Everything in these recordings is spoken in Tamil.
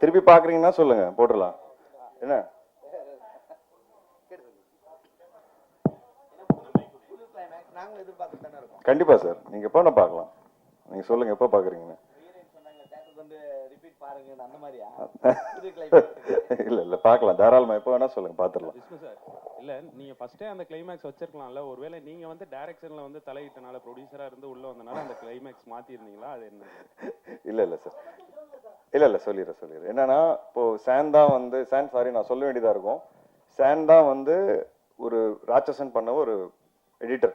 திருப்பி பார்க்குறீங்கன்னா சொல்லுங்க போட்டுடலாம். என்ன? நாங்களும் எதிர்பார்த்து தானே இருக்கோம். கண்டிப்பா சார். நீங்க எப்போ வேணா பார்க்கலாம். நீங்க சொல்லுங்க எப்போ பார்க்குறீங்கன்னு சொன்னாங்க தேட்டர் வந்து ரிப்பீட் பாருங்க அந்த மாதிரியா புது climax. இல்ல இல்ல பார்க்கலாம். தாராளமா எப்போ வேணா சொல்லுங்க சார் இல்ல நீங்க ஃபர்ஸ்டே அந்த கிளைமேக்ஸ் வச்சிருக்கலாம்ல. ஒருவேளை நீங்க வந்து டைரக்ஷன்ல வந்து தலையிட்டனால ப்ரொடியூசரா இருந்து உள்ள வந்தனால அந்த கிளைமேக்ஸ் மாத்தி இருந்தீங்களா அது என்ன? இல்ல இல்ல சார் இல்ல இல்ல சொல்லிடுறேன் சொல்லிடுறேன் என்னன்னா இப்போ சான் தான் வந்து சான் சாரி நான் சொல்ல வேண்டியதா இருக்கும். சான் தான் வந்து ஒரு ராட்சசன் பண்ண ஒரு எடிட்டர்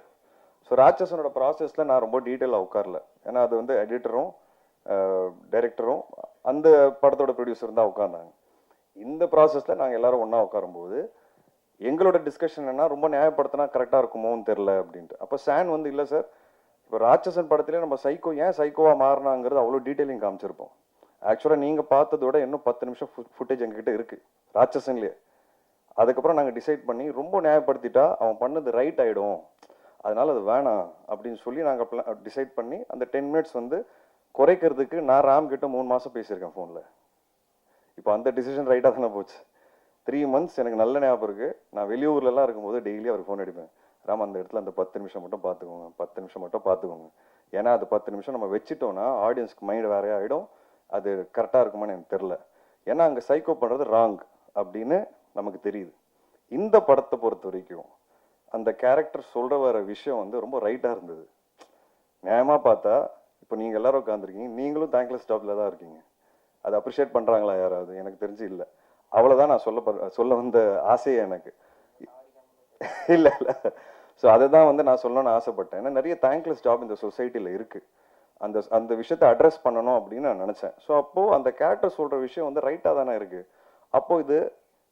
ஸோ ராட்சசனோட ப்ராசஸ்ல நான் ரொம்ப டீட்டெயிலாக உட்காரல. ஏன்னா அது வந்து எடிட்டரும் டைரக்டரும் அந்த படத்தோட ப்ரொடியூசர் தான் உட்கார்ந்தாங்க. இந்த ப்ராசஸில் நாங்கள் எல்லாரும் ஒன்றா உட்காரும்போது எங்களோட டிஸ்கஷன் என்ன ரொம்ப நியாயப்படுத்தினா கரெக்டாக இருக்குமோன்னு தெரில அப்படின்ட்டு. அப்போ சான் வந்து இல்லை சார் இப்போ ராட்சசன் படத்துலேயே நம்ம சைக்கோ ஏன் சைக்கோவா மாறினாங்கிறது அவ்வளோ டீட்டெயிலிங் காமிச்சிருப்போம். ஆக்சுவலாக நீங்கள் பார்த்ததோட இன்னும் பத்து நிமிஷம் ஃபுட்டேஜ் எங்ககிட்ட இருக்குது ராட்சசன்லேயே. அதுக்கப்புறம் நாங்கள் டிசைட் பண்ணி ரொம்ப நியாயப்படுத்திட்டா அவன் பண்ணது ரைட் ஆகிடும் அதனால அது வேணாம் அப்படின்னு சொல்லி நாங்கள் டிசைட் பண்ணி அந்த டென் மினிட்ஸ் வந்து குறைக்கிறதுக்கு நான் ராம் கிட்ட மூணு மாதம் பேசியிருக்கேன் ஃபோனில் இப்போ அந்த டிசிஷன் ரைட்டாக தானே போச்சு. த்ரீ மந்த்ஸ் எனக்கு நல்ல ஞாபகம் இருக்கு. நான் வெளியூர்லலாம் இருக்கும்போது டெய்லி அவர் ஃபோன் அடிப்பேன். ராம் அந்த இடத்துல அந்த பத்து நிமிஷம் மட்டும் பார்த்துக்கோங்க பத்து நிமிஷம் மட்டும் பார்த்துக்கோங்க ஏன்னா அது பத்து நிமிஷம் நம்ம வச்சுட்டோம்னா ஆடியன்ஸ்க்கு மைண்ட் வேறையா ஆகிடும் அது கரெக்டாக இருக்குமான்னு எனக்கு தெரில ஏன்னா அங்கே சைக்கோ பண்ணுறது ராங் அப்படின்னு நமக்கு தெரியுது. இந்த படத்தை பொறுத்த வரைக்கும் அந்த கேரக்டர் சொல்ற வர விஷயம் வந்து ரொம்ப ரைட்டாக இருந்தது. நியாயமாக பார்த்தா இப்போ நீங்கள் எல்லாரும் உட்காந்துருக்கீங்க நீங்களும் தேங்க்லெஸ் ஜாப்ல தான் இருக்கீங்க. அதை அப்ரிஷியேட் பண்ணுறாங்களா யாராவது? எனக்கு தெரிஞ்சு இல்லை. அவ்வளோதான் நான் சொல்ல சொல்ல வந்த ஆசையே எனக்கு. இல்லை இல்லை. ஸோ அதை தான் வந்து நான் சொல்லணும்னு ஆசைப்பட்டேன். ஏன்னா நிறைய தேங்க்லெஸ் ஜாப் இந்த சொசைட்டியில் இருக்குது அந்த அந்த விஷயத்தை அட்ரஸ் பண்ணணும் அப்படின்னு நான் நினச்சேன். ஸோ அப்போது அந்த கேரக்டர் சொல்கிற விஷயம் வந்து ரைட்டாக தானே இருக்குது அப்போது இது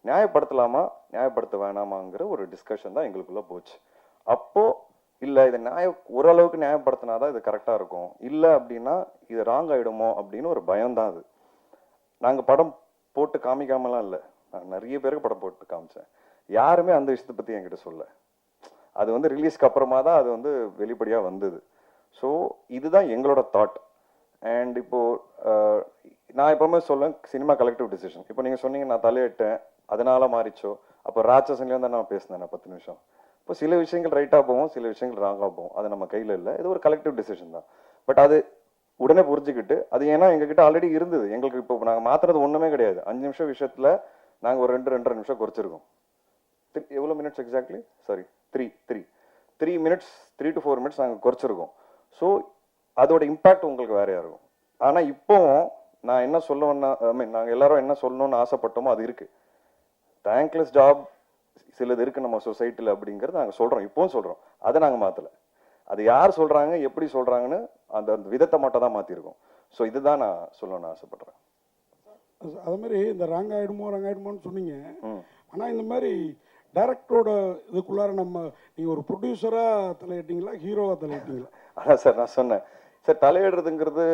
நியாயப்படுத்தலாமா? நியாயப்படுத்த வேணாமாங்கிற ஒரு டிஸ்கஷன் தான் எங்களுக்குள்ளே போச்சு. அப்போது இல்லை இதை நியாய ஓரளவுக்கு நியாயப்படுத்தினா தான் இது கரெக்டாக இருக்கும். இல்லை அப்படின்னா இது ராங் ஆகிடுமோ அப்படின்னு ஒரு பயம்தான் அது. நாங்கள் படம் போட்டு காமிக்காமலாம் இல்லை. நான் நிறைய பேருக்கு படம் போட்டு காமிச்சேன். யாருமே அந்த விஷயத்தை பற்றி என்கிட்ட சொல்ல. அது வந்து ரிலீஸ்க்கு அப்புறமா தான் அது வந்து வெளிப்படையாக வந்தது. ஸோ இதுதான் எங்களோட தாட் அண்ட் இப்போது நான் எப்பவுமே சொல்லுவேன் சினிமா கலெக்டிவ் டிசிஷன் இப்போ நீங்கள் சொன்னீங்க நான் தலையிட்டேன் அதனால மாறிச்சோ. அப்போ ராட்சசன்லேருந்து தான் நான் பேசினேன் பத்து நிமிஷம். இப்போ சில விஷயங்கள் ரைட்டாக போகும் சில விஷயங்கள் ராங்காக போவோம். அது நம்ம கையில் இல்லை. இது ஒரு கலெக்டிவ் டிசிஷன் தான். பட் அது உடனே புரிஞ்சுக்கிட்டு அது ஏன்னா எங்ககிட்ட ஆல்ரெடி இருந்தது. எங்களுக்கு இப்போ நாங்கள் மாத்துறது ஒன்றுமே கிடையாது. அஞ்சு நிமிஷம் விஷயத்தில் நாங்கள் ஒரு ரெண்டு ரெண்டரை நிமிஷம் குறைச்சிருக்கோம். த்ரீ எவ்வளோ minutes exactly sorry three three three minutes three to four minutes நாங்கள் குறைச்சிருக்கோம். ஸோ அதோட இம்பேக்ட் உங்களுக்கு வேறையாக இருக்கும் ஆனால் இப்போவும் நான் என்ன சொல்ல ஐ மீன் நாங்கள் எல்லாரும் என்ன சொல்லணும்னு ஆசைப்பட்டோமோ அது இருக்குது தேங்க்லெஸ் ஜாப் சிலது இருக்கு நம்ம சொசைட்டியில் அப்படிங்கிறது நாங்கள் சொல்கிறோம் இப்போவும் சொல்கிறோம் அதை நாங்கள் மாற்றலை அது யார் சொல்கிறாங்க எப்படி சொல்கிறாங்கன்னு அந்த விதத்தை மட்டும் தான் மாற்றிருக்கோம் ஸோ இதுதான் நான் சொல்லணும்னு ஆசைப்படுறேன். அது- மாதிரி இந்த ராங் ஆயிடுமோ ராங் ஆயிடுமோன்னு சொன்னீங்க. ம். ஆனா இந்த மாதிரி டைரக்டரோட இதுக்குள்ளார நம்ம நீங்க ஒரு ப்ரொடியூசரா தலையிட்டீங்களா ஹீரோவா தலையிட்டீங்களா? அதான் சார் நான் சொன்னேன். சார் தலையிடுறதுங்கிறது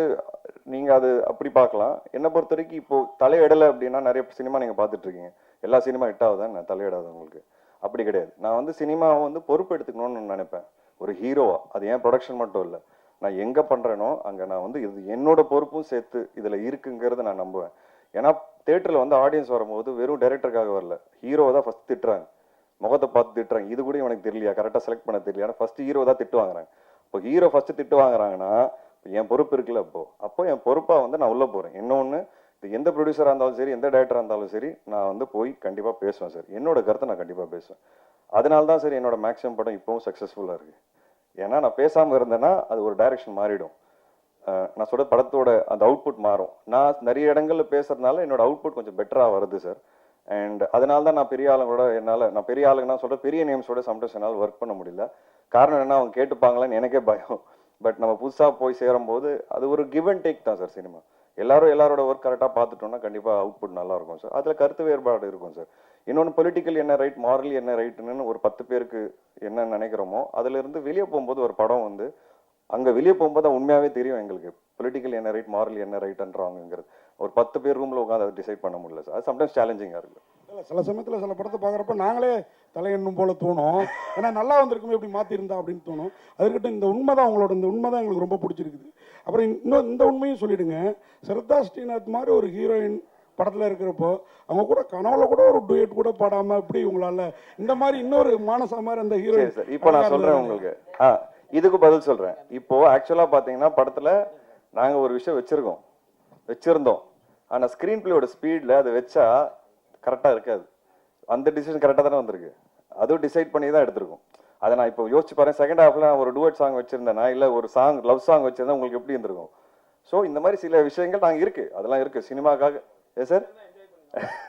நீங்க அது அப்படி பார்க்கலாம். என்னை பொறுத்த வரைக்கும் இப்போ தலையிடலை அப்படின்னா நிறைய சினிமா நீங்க பார்த்துட்டு இருக்கீங்க. எல்லா சினிமா ஹிட் ஆகுதான் நான் தலையிடாது உங்களுக்கு. அப்படி கிடையாது. நான் வந்து சினிமாவை வந்து பொறுப்பு எடுத்துக்கணும்னு நினைப்பேன். ஒரு ஹீரோவா அது ஏன் ப்ரொடக்ஷன் மட்டும் இல்லை. நான் எங்க பண்றேனோ அங்க நான் வந்து இது என்னோட பொறுப்பும் சேர்த்து இதுல இருக்குங்கிறத நான் நம்புவேன். ஏன்னா தேட்டர்ல வந்து ஆடியன்ஸ் வரும்போது வெறும் டைரக்டருக்காக வரல. ஹீரோவை தான் ஃபர்ஸ்ட் திட்டுறாங்க. முகத்தை பார்த்து திட்டுறாங்க. இது கூட எனக்கு தெரியலையா? கரெக்டாக செலக்ட் பண்ண தெரியல ஆனால் ஃபர்ஸ்ட் ஹீரோ தான் திட்டு வாங்குறாங்க. இப்போ ஹீரோ ஃபர்ஸ்ட் திட்டு வாங்குறாங்கன்னா என் பொறுப்பு இருக்குல்ல அப்போ. அப்போ என் பொறுப்பா வந்து நான் உள்ள போறேன். இன்னொன்று எந்த ப்ரொடியூசராக இருந்தாலும் சரி எந்த டேரக்டராக இருந்தாலும் சரி நான் வந்து போய் கண்டிப்பாக பேசுவேன் சார். என்னோட கருத்தை நான் கண்டிப்பாக பேசுவேன். அதனால தான் சரி என்னோட மேக்ஸிமம் படம் இப்போவும் சக்ஸஸ்ஃபுல்லாக இருக்கு. ஏன்னா நான் பேசாமல் இருந்தேன்னா அது ஒரு டைரக்ஷன் மாறிடும். நான் சொல்கிற படத்தோட அந்த அவுட்புட் மாறும். நான் நிறைய இடங்கள்ல பேசுறதுனால என்னோட அவுட்புட் கொஞ்சம் பெட்டரா வருது சார். அண்ட் அதனால தான் நான் பெரிய ஆளுங்களோட என்னால் நான் பெரிய ஆளுங்கன்னா சொல்கிற சொல்ற பெரிய நேம்ஸோட சம்டைம்ஸ் என்னால் ஒர்க் பண்ண முடியல. காரணம் என்ன அவங்க கேட்டுப்பாங்களான்னு எனக்கே பயம். பட் நம்ம புதுசாக போய் சேரும்போது அது ஒரு கிவ் அண்ட் டேக் தான் சார் சினிமா எல்லாரும் எல்லாரோட ஒர்க் கரெக்டாக பார்த்துட்டோம்னா கண்டிப்பாக அவுட்புட் நல்லா இருக்கும் சார் அதில் கருத்து வேறுபாடு இருக்கும் சார் இன்னொன்று பொலிட்டிக்கல் என்ன ரைட் மாரலி என்ன ரைட்டுன்னு ஒரு பத்து பேருக்கு என்ன நினைக்கிறோமோ அதுலேருந்து வெளியே போகும்போது ஒரு படம் வந்து அங்கே வெளியே போகும்போது தான் உண்மையாகவே தெரியும் எங்களுக்கு. பொலிட்டிக்கல் என்ன ரைட் மாரல் என்ன ரைட்ன்றாங்கிறது ஒரு பத்து பேர் ரூமில் உட்காந்து அதை டிசைட் பண்ண முடியல சார் அது சம்டைம்ஸ் சேலஞ்சிங்காக இருக்குது இல்ல சில சமயத்துல சில படத்தை பார்க்குறப்ப நாங்களே தலையெண்ணும் போல தோணும். ஏன்னா நல்லா வந்திருக்குமே இப்படி மாத்திருந்தா அப்படின்னு தோணும். அதுக்கிட்ட இந்த உண்மை தான் உங்களோட இந்த உண்மை தான் எங்களுக்கு ரொம்ப பிடிச்சிருக்குது. அப்புறம் இன்னும் இந்த உண்மையும் சொல்லிடுங்க. ஸ்ரத்தா ஸ்ரீநாத் மாதிரி ஒரு ஹீரோயின் படத்தில் இருக்கிறப்போ அவங்க கூட கனவுல கூட ஒரு டுயட் கூட பாடாம இப்படி உங்களால இந்த மாதிரி இன்னொரு மானசா மாதிரி அந்த ஹீரோ சரி இப்போ நான் சொல்றேன் உங்களுக்கு. ஆ இதுக்கு பதில் சொல்றேன். இப்போ ஆக்சுவலா பாத்தீங்கன்னா படத்துல நாங்க ஒரு விஷயம் வச்சிருக்கோம். வச்சிருந்தோம். ஆனா ஸ்கிரீன் பிளேயோட ஸ்பீட்ல அதை வச்சா கரெக்டாக இருக்காது. அந்த டிசிஷன் கரெக்டாக தானே வந்திருக்கு. அதுவும் டிசைட் பண்ணி தான் எடுத்திருக்கோம். அதை நான் இப்போ யோசிச்சு பாருங்க செகண்ட் ஹாஃபில் நான் ஒரு டுவெட் சாங் வச்சுருந்தேன்னா இல்லை ஒரு சாங் லவ் சாங் வச்சுருந்தேன் உங்களுக்கு எப்படி இருந்திருக்கும்? ஸோ இந்த மாதிரி சில விஷயங்கள் நாங்கள் இருக்குது அதெல்லாம் இருக்குது சினிமாக்காக ஏ சார்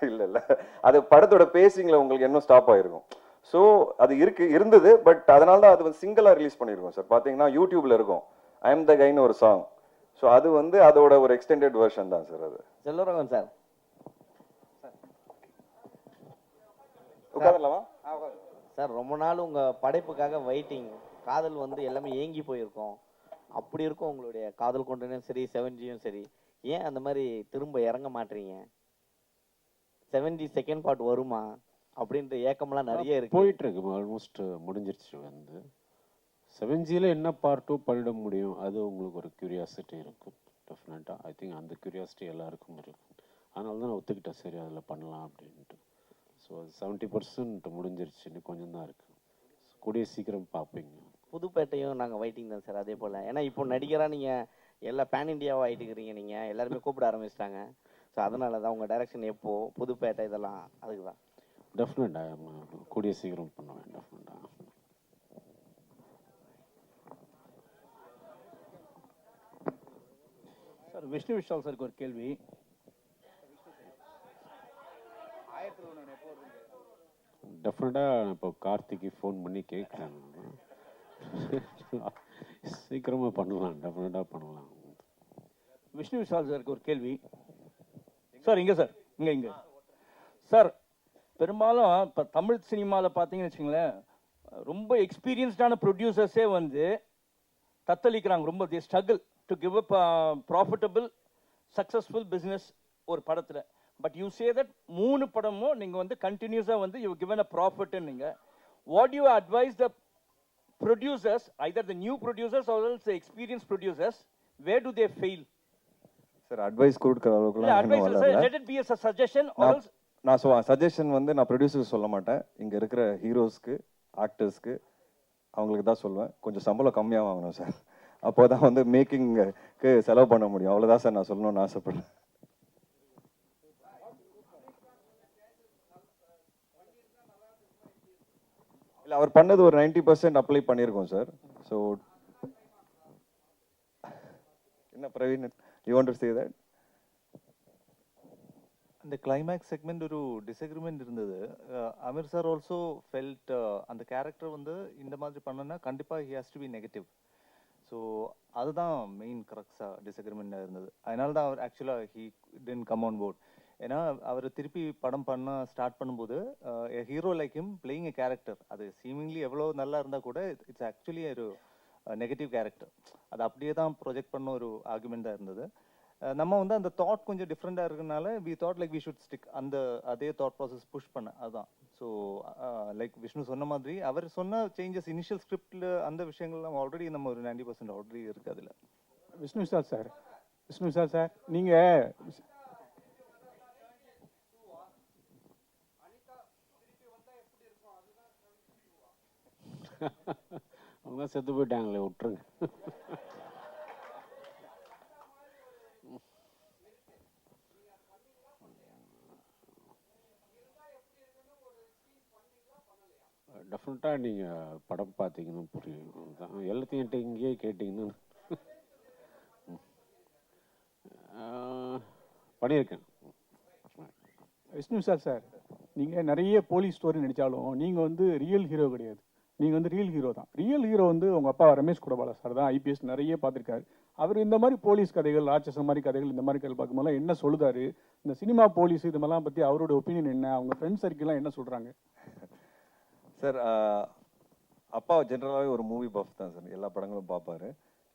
இல்லை இல்லை. அது படத்தோட பேசிங்கில் உங்களுக்கு இன்னும் ஸ்டாப் ஆகிருக்கும் ஸோ அது இருக்கு இருந்தது பட் அதனால தான் அது வந்து சிங்கிளாக ரிலீஸ் பண்ணியிருக்கோம் சார் பார்த்தீங்கன்னா யூடியூப்ல இருக்கும். ஐ எம் த கைன்னு ஒரு சாங் ஸோ அது வந்து அதோட ஒரு எக்ஸ்டெண்டட் வெர்ஷன் தான் சார் அது. செல்லுறவன் சார் உட்காந்துலாமா சார் ரொம்ப நாள் உங்க படைப்புக்காக வெயிட்டிங் காதல் வந்து எல்லாமே ஏங்கி போயிருக்கோம். அப்படி இருக்கும் உங்களுடைய காதல் கொண்டனும் சரி செவன்ஜியும் சரி. ஏன் அந்த மாதிரி திரும்ப இறங்க மாட்டீங்க? செவன்ஜி செகண்ட் பார்ட் வருமா? அப்படின்ற ஏக்கம்லாம் நிறைய இருக்கு. போயிட்டு இருக்கு ஆல்மோஸ்ட் முடிஞ்சிருச்சு வந்து. செவன் ஜியில் என்ன பார்ட்டும் பண்ணிட முடியும்? அது உங்களுக்கு ஒரு கியூரியாசிட்டி இருக்கும். டெஃபினட்டாக ஐ திங்க் அந்த கியூரியாசிட்டி எல்லாருக்கும் இருக்கும். அதனால தான் நான் ஒத்துக்கிட்டேன். சரி அதில் பண்ணலாம் அப்படின்ட்டு ஸோ அது செவன்ட்டி பர்சன்ட் முடிஞ்சிருச்சு. இன்னும் கொஞ்சம் தான் இருக்குது கூடிய சீக்கிரம் பார்ப்பீங்க புதுப்பேட்டையும் நாங்க வெயிட்டிங் தான் சார் அதே போல. ஏன்னா இப்போ நடிகரா நீங்க எல்லா பேன் இண்டியாவா ஆயிட்டுக்கிறீங்க நீங்க. எல்லாருமே கூப்பிட ஆரம்பிச்சிட்டாங்க. ஸோ அதனால தான் உங்க டைரக்ஷன் எப்போ புதுப்பேட்டை இதெல்லாம் அதுக்கு தான் டெஃபினட்டாக கூடிய சீக்கிரம் பண்ணுவேன் டெஃபினட்டாக சார் விஷ்ணு விஷால் சாருக்கு ஒரு கேள்வி. டெஃபினட்டாக இப்போ கார்த்திக்கு ஃபோன் பண்ணி கேட்குறேன் சீக்கிரமாக பண்ணலாம் டெஃபினட்டாக பண்ணலாம். விஷ்ணு விஷால் சாருக்கு ஒரு கேள்வி. சார் இங்கே சார் இங்கே இங்கே. சார் பெரும்பாலும் இப்போ தமிழ் சினிமாவில் பார்த்தீங்கன்னு வச்சுங்களேன் ரொம்ப எக்ஸ்பீரியன்ஸ்டான ப்ரொடியூசர்ஸே வந்து தத்தளிக்கிறாங்க. ரொம்ப the struggle to give up profitable successful business ஒரு படத்தில். பட் யூ சே தட் மூணு படமும் நீங்கள் வந்து கண்டினியூஸாக வந்து யூ கிவன் அ ப்ராஃபிட்னு நீங்கள் what you advise the producers, either the new producers or else the experienced producers, where do they fail? Sir advise கொடுக்குற a suggestion or நான் சொ சஜஷன் வந்து நான் ப்ரொடியூசர் சொல்ல மாட்டேன். இங்க இருக்கிற ஹீரோஸ்க்கு ஆக்டர்ஸ்க்கு அவங்களுக்கு தான் சொல்லுவேன். கொஞ்சம் சம்பளம் கம்மியாக வாங்கணும் சார் அப்போ தான் வந்து மேக்கிங்க்கு செலவு பண்ண முடியும். அவ்வளோதான் சார் நான் சொல்லணும்னு ஆசைப்படுறேன். இல்லை அவர் பண்ணது ஒரு நைன்டி பர்சன்ட் அப்ளை பண்ணியிருக்கோம் சார் ஸோ என்ன Praveen you want to say that அந்த கிளைமேக்ஸ் செக்மெண்ட் ஒரு டிஸ்அக்ரிமெண்ட் இருந்தது. அமீர் சார் ஆல்சோ ஃபெல்ட் அந்த கேரக்டர் வந்து இந்த மாதிரி பண்ணனா கண்டிப்பாக he has to be negative so அதுதான் மெயின் கரெக்டாக டிஸ்அக்ரிமெண்ட்டாக இருந்தது. அதனால தான் அவர் ஆக்சுவலாக he then come on board ஏன்னா அவர் திருப்பி படம் பண்ண ஸ்டார்ட் பண்ணும்போது hero like him playing a character அது சீமிங்லி எவ்வளோ நல்லா இருந்தால் கூட இட்ஸ் ஆக்சுவலி ஒரு நெகட்டிவ் கேரக்டர் அது அப்படியே தான் ப்ரொஜெக்ட் பண்ண ஒரு ஆர்குமெண்ட்டாக இருந்தது. நம்ம வந்து அந்த தாட் கொஞ்சம் டிஃப்ரெண்டாக இருக்கனால we thought like we should stick அந்த அதே தாட் ப்ராசஸ் புஷ் பண்ண. அதுதான் ஸோ லைக் விஷ்ணு சொன்ன மாதிரி அவர் சொன்ன சேஞ்சஸ் இனிஷியல் ஸ்கிரிப்டில் அந்த விஷயங்கள்லாம் ஆல்ரெடி நம்ம ஒரு நைன்டி பர்சன்ட் ஆல்ரெடி இருக்குது அதில். விஷ்ணு விஷால் சார். விஷ்ணு விஷால் சார் நீங்கள் அவங்க செத்து போயிட்டாங்களே விட்டுருங்க. டெஃபினட்டாக நீங்கள் படம் பார்த்தீங்கன்னா புரியும் தான் எல்லாத்தையும் என்கிட்ட இங்கேயே கேட்டிங்கன்னா பண்ணியிருக்கேன். விஷ்ணு சார் சார் நீங்கள் நிறைய போலீஸ் ஸ்டோரி நடிச்சாலும் நீங்கள் வந்து ரியல் ஹீரோ கிடையாது. நீங்கள் வந்து ரியல் ஹீரோ தான். ரியல் ஹீரோ வந்து உங்கள் அப்பா ரமேஷ் குடபால சார் தான். ஐபிஎஸ் நிறைய பார்த்துருக்காரு. அவர் இந்த மாதிரி போலீஸ் கதைகள் ராட்சசம் மாதிரி கதைகள் இந்த மாதிரி கதை பார்க்கும்போது என்ன சொல்லுதாரு? இந்த சினிமா போலீஸ் இது மாதிரிலாம் பற்றி அவரோட ஒப்பீனியன் என்ன? அவங்க ஃப்ரெண்ட்ஸ் சர்க்கிள்லாம் என்ன சொல்கிறாங்க சார் அப்பா ஜென்ரலாகவே ஒரு மூவி பஃப் தான் சார் எல்லா படங்களும் பார்ப்பாரு.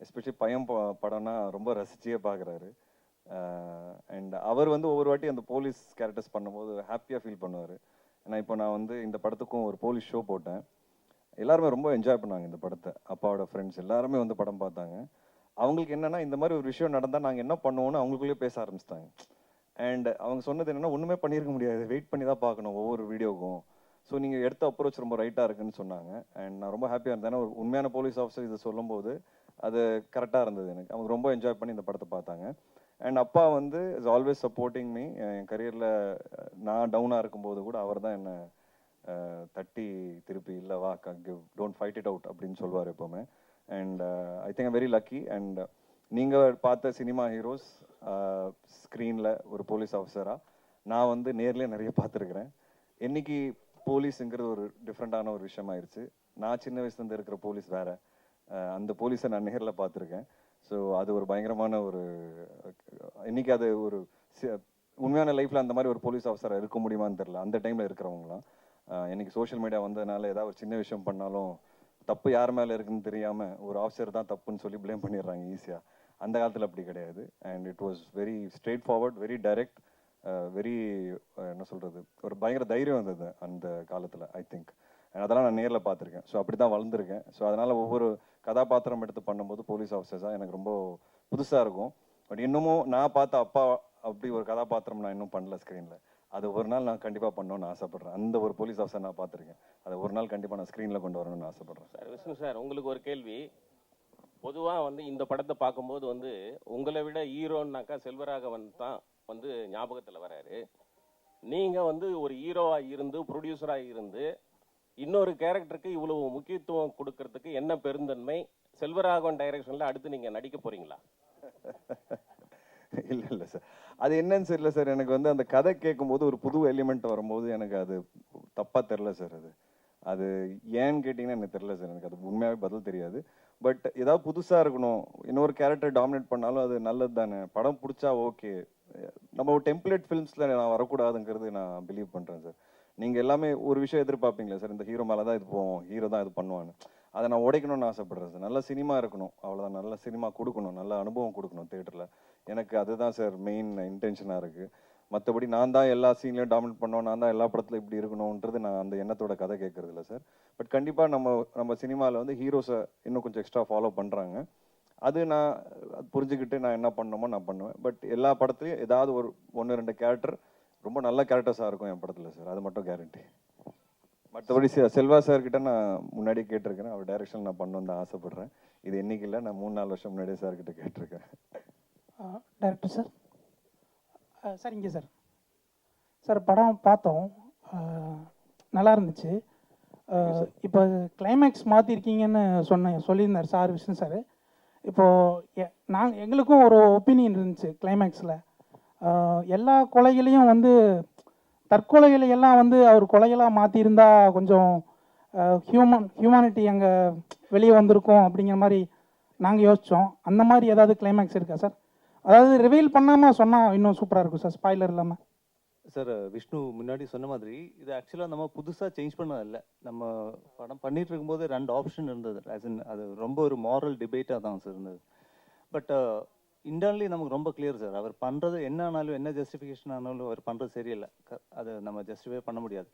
எஸ்பெஷலி பையன் படம்னா ரொம்ப ரசிச்சே பார்க்குறாரு. அண்ட் அவர் வந்து ஒவ்வொரு வாட்டி அந்த போலீஸ் கேரக்டர்ஸ் பண்ணும்போது ஹாப்பியாக ஃபீல் பண்ணுவார். ஏன்னா இப்போ நான் வந்து இந்த படத்துக்கும் ஒரு போலீஸ் ஷோ போட்டேன். எல்லாருமே ரொம்ப என்ஜாய் பண்ணாங்க இந்த படத்தை. அப்பாவோட ஃப்ரெண்ட்ஸ் எல்லாருமே வந்து படம் பார்த்தாங்க. அவங்களுக்கு என்னென்னா இந்த மாதிரி ஒரு விஷயம் நடந்தால் நாங்கள் என்ன பண்ணுவோம்னு அவங்களுக்குள்ளே பேச ஆரம்பிச்சிட்டாங்க. அண்ட் அவங்க சொன்னது என்னென்னா ஒன்றுமே பண்ணியிருக்க முடியாது. வெயிட் பண்ணி தான் பார்க்கணும் ஒவ்வொரு வீடியோக்கும். ஸோ நீங்கள் எடுத்த அப்ரோச் ரொம்ப ரைட்டாக இருக்குன்னு சொன்னாங்க. அண்ட் நான் ரொம்ப ஹாப்பியாக இருந்தேன். ஒரு உண்மையான போலீஸ் ஆஃபீஸர் இதை சொல்லும்போது அது கரெக்டாக இருந்தது எனக்கு. அவங்க ரொம்ப என்ஜாய் பண்ணி இந்த படத்தை பார்த்தாங்க. அண்ட் அப்பா வந்து இஸ் ஆல்வேஸ் சப்போர்ட்டிங் மீ என் கரியரில் நான் டவுனாக இருக்கும்போது கூட அவர் தான் என்னை தட்டி திருப்பி இல்லை வா டோன்ட் ஃபைட் இட் அவுட் அப்படின்னு சொல்லுவார் எப்போவுமே. And I think very lucky and நீங்கள் பார்த்த சினிமா ஹீரோஸ் ஸ்க்ரீனில் ஒரு போலீஸ் ஆஃபீஸராக நான் வந்து நேர்லேயே நிறைய பார்த்துருக்குறேன். என்னைக்கு போலீஸுங்கிறது ஒரு டிஃப்ரெண்ட்டான ஒரு விஷயம் ஆயிடுச்சு நான் சின்ன வயசுலேருந்து இருக்கிற போலீஸ் வேறு. அந்த போலீஸை நான் நேரில் பார்த்துருக்கேன். ஸோ அது ஒரு பயங்கரமான ஒரு இன்றைக்கி அது ஒரு உண்மையான லைஃப்பில் அந்த மாதிரி ஒரு போலீஸ் ஆஃபீஸராக இருக்க முடியுமான்னு தெரில அந்த டைமில் இருக்கிறவங்களாம் அஹ் இன்னைக்கு சோஷியல் மீடியா வந்ததுனால ஏதாவது ஒரு சின்ன விஷயம் பண்ணாலும் தப்பு யார் மேலே இருக்குன்னு தெரியாமல் ஒரு ஆஃபீஸர் தான் தப்புன்னு சொல்லி ப்ளேம் பண்ணிடுறாங்க ஈஸியாக அந்த காலத்தில் அப்படி கிடையாது. And it was very straight forward very direct very என்ன சொல்கிறது ஒரு பயங்கர தைரியம் வந்தது அந்த காலத்தில் ஐ திங்க் அதெல்லாம் நான் நேரில் பார்த்துருக்கேன். ஸோ அப்படி தான் வளர்ந்துருக்கேன். ஸோ அதனால் ஒவ்வொரு கதாபாத்திரம் எடுத்து பண்ணும்போது போலீஸ் ஆஃபீஸர்ஸாக எனக்கு ரொம்ப புதுசாக இருக்கும். பட் இன்னமும் நான் பார்த்த அப்பா அப்படி ஒரு கதாபாத்திரம் நான் இன்னும் பண்ணல ஸ்க்ரீனில் அது ஒரு நாள் நான் கண்டிப்பாக பண்ணணும்னு ஆசைப்பட்றேன். அந்த ஒரு போலீஸ் ஆஃபீஸர் நான் பார்த்துருக்கேன். அதை ஒரு நாள் கண்டிப்பாக நான் ஸ்க்ரீனில் கொண்டு வரணும்னு ஆசைப்பட்றேன். சார் விஷ்ணு சார் உங்களுக்கு ஒரு கேள்வி. பொதுவாக வந்து இந்த படத்தை பார்க்கும்போது வந்து உங்களை விட ஹீரோன்னாக்கா செல்வராகவன் தான் வந்து ஞாபகத்தில் வராரு. நீங்கள் வந்து ஒரு ஹீரோவாக இருந்து ப்ரொடியூசராக இருந்து இன்னொரு கேரக்டருக்கு இவ்வளவு முக்கியத்துவம் கொடுக்கறதுக்கு என்ன பெருந்தன்மை? செல்வராகவன் டைரக்ஷனில் அடுத்து நீங்கள் நடிக்க போறீங்களா? இல்லை இல்லை சார் அது என்னன்னு தெரியல சார் எனக்கு வந்து அந்த கதை கேட்கும்போது ஒரு புது எலிமெண்ட் வரும்போது எனக்கு அது தப்பாக தெரில சார் அது அது ஏன்னு கேட்டிங்கன்னா எனக்கு தெரில சார் எனக்கு அது உண்மையாகவே பதில் தெரியாது. பட் ஏதாவது புதுசாக இருக்கணும். இன்னொரு கேரக்டர் டாமினேட் பண்ணாலும் அது நல்லது தானே. படம் பிடிச்சா ஓகே நம்ம ஒரு டெம்ப்ளேட் ஃபிலிம்ஸில் நான் வரக்கூடாதுங்கிறது நான் பிலீவ் பண்ணுறேன் சார் நீங்கள் எல்லாமே ஒரு விஷயம் எதிர்பார்ப்பீங்களா சார் இந்த ஹீரோ மேலே தான் இது போவோம் ஹீரோ தான் இது பண்ணுவான்னு. அதை நான் உடைக்கணும்னு ஆசைப்படுறேன் சார் நல்ல சினிமா இருக்கணும் அவ்வளோதான் நல்ல சினிமா கொடுக்கணும் நல்ல அனுபவம் கொடுக்கணும் தேட்டரில் எனக்கு அதுதான் சார் மெயின் இன்டென்ஷனாக இருக்குது மற்றபடி நான் தான் எல்லா சீன்லையும் டாமினேட் பண்ணோம். நான் தான் எல்லா படத்துலையும் இப்படி இருக்கணுன்றது நான் அந்த எண்ணத்தோட கதை கேட்கறது இல்லை சார். பட் கண்டிப்பாக நம்ம நம்ம சினிமாவில் வந்து ஹீரோஸை இன்னும் கொஞ்சம் எக்ஸ்ட்ரா ஃபாலோ பண்ணுறாங்க அது நான் புரிஞ்சுக்கிட்டு நான் என்ன பண்ணணுமோ நான் பண்ணுவேன். பட் எல்லா படத்துலையும் ஏதாவது ஒரு ஒன்று ரெண்டு கேரக்டர் ரொம்ப நல்ல கேரக்டர்ஸாக இருக்கும் என் படத்தில் சார். அது மட்டும் கேரண்டி மற்றபடி செ- செல்வா சார் கிட்ட நான் முன்னாடி கேட்டிருக்கிறேன். அவர் டைரக்ஷன் நான் பண்ணணும்னு தான் ஆசைப்படுறேன். இது என்னைக்கு இல்லை நான் மூணு நாலு வருஷம் முன்னாடியே சார் கிட்ட கேட்டிருக்கேன். டைரக்டர் சார் சார் இங்கே சார் சார் படம் பார்த்தோம். நல்லா இருந்துச்சு. இப்போ கிளைமேக்ஸ் மாற்றிருக்கீங்கன்னு சொன்ன சொல்லியிருந்தார் சார் விஷ்ணு சார் இப்போது நாங்கள் எங்களுக்கும் ஒரு ஒப்பீனியன் இருந்துச்சு கிளைமேக்ஸில் எல்லா கொலைகளையும் வந்து தற்கொலைகளை எல்லாம் வந்து அவர் கொலைகளாக மாற்றிருந்தா கொஞ்சம் ஹியூமன் ஹியூமானிட்டி அங்கே வெளியே வந்திருக்கும் அப்படிங்கிற மாதிரி நாங்கள் யோசித்தோம் அந்த மாதிரி ஏதாவது கிளைமேக்ஸ் இருக்கா சார் அதாவது ரிவீல் பண்ணாமல் சொன்னால் இன்னும் சூப்பராக இருக்கும் சார் ஸ்பாய்லர் இல்லாமல் சார் விஷ்ணு முன்னாடி சொன்ன மாதிரி இது ஆக்சுவலாக நம்ம புதுசாக சேஞ்ச் பண்ணதில்லை நம்ம படம் பண்ணிட்டு இருக்கும்போது ரெண்டு ஆப்ஷன் இருந்தது. ஆஸ் இன் அது ரொம்ப ஒரு மாரல் டிபேட்டாக தான் சார் இருந்தது. பட் இன்டர்னலி uh, நமக்கு ரொம்ப கிளியர் சார் அவர் பண்ணுறது என்ன ஆனாலும் என்ன ஜஸ்டிஃபிகேஷன் ஆனாலும் அவர் பண்ணுறது சரியில்லை. க- அது நம்ம ஜஸ்டிஃபை பண்ண முடியாது.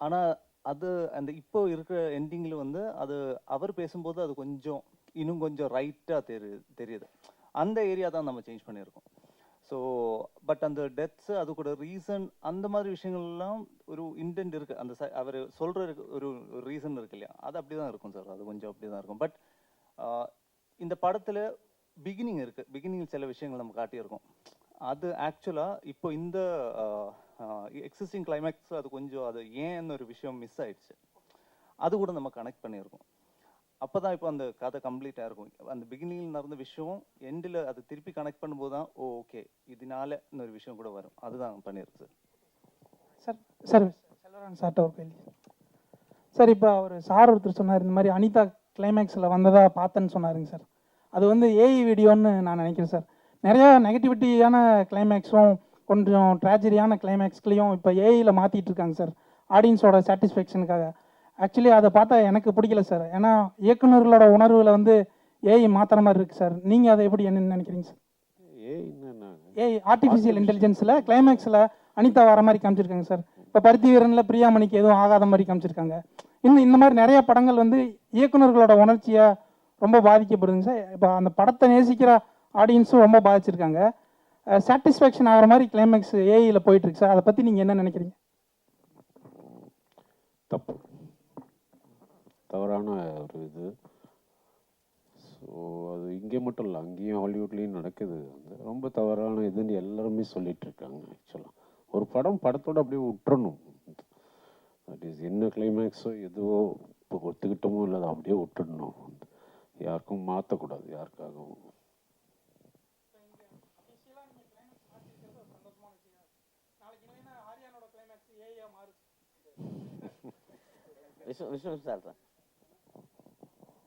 ஆனால் அது அந்த இப்போ இருக்கிற எண்டிங்கில் வந்து அது அவர் பேசும்போது அது கொஞ்சம் இன்னும் கொஞ்சம் ரைட்டாக தெரியு தெரியுது. அந்த ஏரியா தான் நம்ம சேஞ்ச் பண்ணியிருக்கோம். ஸோ பட் அந்த டெத்ஸ் அது கூட ரீசன் அந்த மாதிரி விஷயங்கள்லாம் ஒரு இன்டென்ட் இருக்குது அந்த அவர் சொல்கிற ஒரு ரீசன் இருக்கு இல்லையா? அது அப்படி தான் இருக்கும் சார். அது கொஞ்சம் அப்படி தான் இருக்கும் பட் இந்த படத்தில் பிகினிங் இருக்குது பிகினிங் சில விஷயங்கள் நம்ம காட்டியிருக்கோம். அது ஆக்சுவலாக இப்போ இந்த எக்ஸிஸ்டிங் கிளைமேக்ஸ் அது கொஞ்சம் அது ஏன் ஒரு விஷயம் மிஸ் ஆயிடுச்சு? அது கூட நம்ம கனெக்ட் பண்ணியிருக்கோம். அப்பதான் இப்போ அந்த கதை கம்ப்ளீட்டாக இருக்கும். அந்த பிகினிங்கில் நடந்த விஷயம் எண்டில் அது திருப்பி கனெக்ட் பண்ணும்போது தான் ஓ ஓகே இதனால இன்னொரு விஷயம் கூட வரும். அதுதான் பண்ணியிருக்கு சார் சார் சார் செல்வரான் சார்ட்ட ஒரு கேள்வி. சார் இப்போ அவர் சார் ஒருத்தர் சொன்னார் இந்த மாதிரி அனிதா கிளைமேக்ஸில் வந்ததாக பார்த்தேன்னு சொன்னாருங்க சார். அது வந்து ஏஐ வீடியோன்னு நான் நினைக்கிறேன் சார். நிறையா நெகட்டிவிட்டியான கிளைமேக்ஸும் கொஞ்சம் ட்ராஜடியான கிளைமேக்ஸ்லேயும் இப்போ ஏஐயில் மாற்றிட்டு இருக்காங்க சார். ஆடியன்ஸோட சாட்டிஸ்ஃபேக்ஷனுக்காக ஆக்சுவலி அதை பார்த்தா எனக்கு பிடிக்கல சார் ஏன்னா இயக்குனர்களோட உணர்வுல வந்து ஏஐ மாற்றுற மாதிரி இருக்குது சார் நீங்கள் அதை எப்படி என்னன்னு நினைக்கிறீங்க சார் ஏய் ஆர்டிஃபிஷியல் இன்டெலிஜென்ஸில் கிளைமேக்ஸில் அனிதா வர மாதிரி காமிச்சிருக்காங்க சார் இப்போ பருத்தி வீரனில் பிரியாமணிக்கு எதுவும் ஆகாத மாதிரி காமிச்சிருக்காங்க. இன்னும் இந்த மாதிரி நிறைய படங்கள் வந்து இயக்குனர்களோட உணர்ச்சியை ரொம்ப பாதிக்கப்படுதுங்க சார் இப்போ அந்த படத்தை நேசிக்கிற ஆடியன்ஸும் ரொம்ப பாதிச்சிருக்காங்க. சாட்டிஸ்ஃபேக்ஷன் ஆகிற மாதிரி கிளைமேக்ஸ் ஏஐயில் போயிட்டுருக்கு சார் அதை பற்றி நீங்கள் என்ன நினைக்கிறீங்க? தப்பு. தவறான ஒரு இது. ஸோ அது இங்கே மட்டும் இல்லை அங்கேயும் ஹாலிவுட்லேயும் நடக்குது. வந்து ரொம்ப தவறான இதுன்னு எல்லாருமே சொல்லிட்டு இருக்காங்க ஆக்சுவலாக ஒரு படம் படத்தோட அப்படியே விட்டுறணும். தட் இஸ் என்ன கிளைமேக்ஸோ எதுவோ இப்போ ஒத்துக்கிட்டோமோ இல்லை அதை அப்படியே விட்டுடணும். யாருக்கும் மாற்றக்கூடாது யாருக்காகவும். விஷ்ணு விஷ்ணு சார் தான்